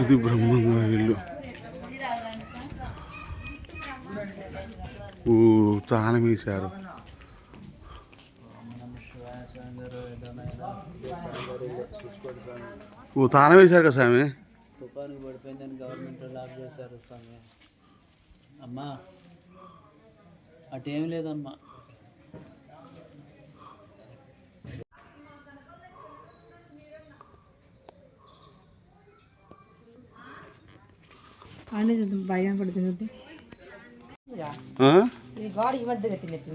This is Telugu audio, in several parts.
ఇది బ్రహ్మంగా ఇల్లు. ఊ తాళం వేశారు. ఓ తానం వేశారు కదా స్వామి? తుఫాను పడిపోయిందని గవర్నమెంట్ లాక్ చేశారు స్వామి. అమ్మా అటేం లేదమ్మా. భయం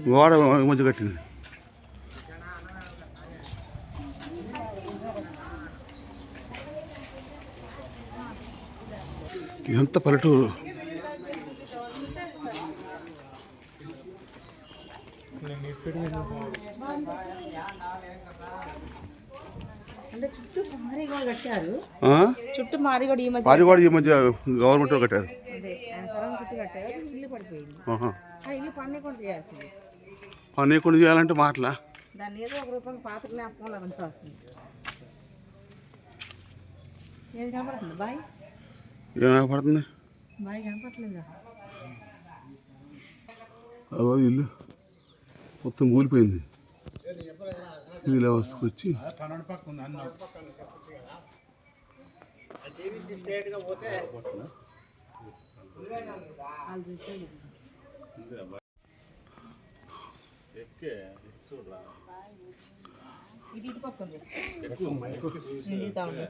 గోడ ఈ మధ్య కట్టింది ఎంత పల్లెటూరు? చుట్టూ మారి కూడా కట్టారు ఆ? చుట్టూ మారి కూడా ఈ మధ్య గవర్నమెంట్ చుట్టూ కట్టారు. ఇల్లు పడిపోయింది. ఆహా. ఆ ఇల్లు పన్నే కూడా చేయాల్సింది. పని కొన్ని చేయాలంటే మాటలా? దాన్ని ఏదో ఒక రూపంగా పాత జ్ఞాపకంలో ఉంచాల్సింది. ఏది కనపడుతుంది? బాయ్? కనపడట్లేదు? అదో ఇల్లు మొత్తం కూలిపోయింది. ఇలా వస్తుకొచ్చి ఇటు ఇటు పక్క ఉంది నేను దిగుతా ఉన్నా.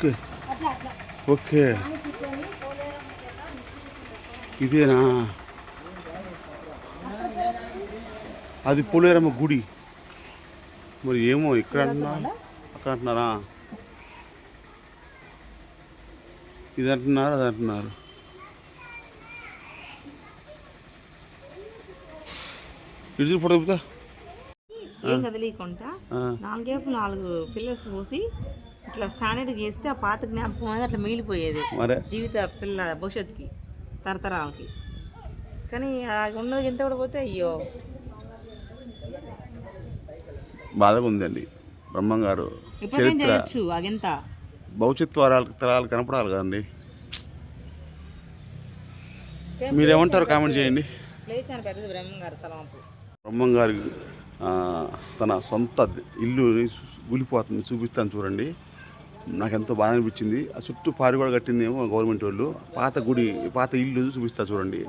ఓకే. ఓకే. ఇదేనా? అది పోలేరమ్మ గుడి. మరి ఏమో ఇక్కడ అంటున్నారు అక్కడ అంటున్నారా? ఇది అంటున్నారు అది అంటున్నారు. ఇటు ఫోటో చెప్తా. ఏం కదిలీకుండా నాలుగేపు నాలుగు పిల్లర్స్ పోసి ఇట్లా స్టాండర్డ్ చేస్తే ఆ పాత జ్ఞాపకం అనేది అట్లా మిగిలిపోయేది జీవిత పిల్ల భవిష్యత్తుకి తరతరాలకి. కానీ ఉన్నది ఎంత కూడా పోతే అయ్యో. బాధగా ఉందండి. బ్రహ్మం గారు చరిత్ర. వరాలకు తరాలు కనపడాలి కదండి. మీరేమంటారు కామెంట్ చేయండి. బ్రహ్మం గారు తన సొంత ఇల్లు కూలిపోతుంది చూపిస్తాను చూడండి. నాకు ఎంతో బాధ అనిపించింది. ఆ చుట్టూ పారి కూడా కట్టిందేమో గవర్నమెంట్ వాళ్ళు. పాత గుడి పాత ఇల్లు చూపిస్తా చూడండి.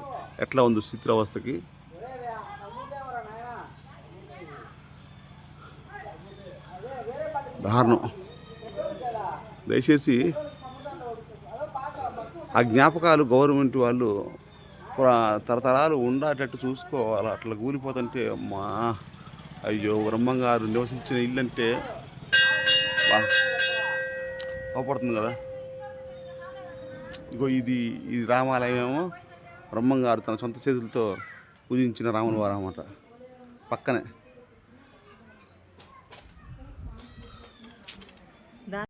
ఎట్లా ఉంది స్థితి అవస్థకి? దారుణం. దయచేసి ఆ జ్ఞాపకాలు గవర్నమెంట్ వాళ్ళు తరతరాలు ఉండేటట్టు చూసుకోవాలి. అట్లా కూలిపోతుంటే మా అయ్యో బ్రహ్మం గారు నివసించిన ఇల్లు అంటే బా అవపడుతుంది కదా. ఇగో ఇది ఇది రామాలయమేమో బ్రహ్మం గారు తన సొంత చేతులతో పూజించిన రాముల వారు అన్నమాట. పక్కనే.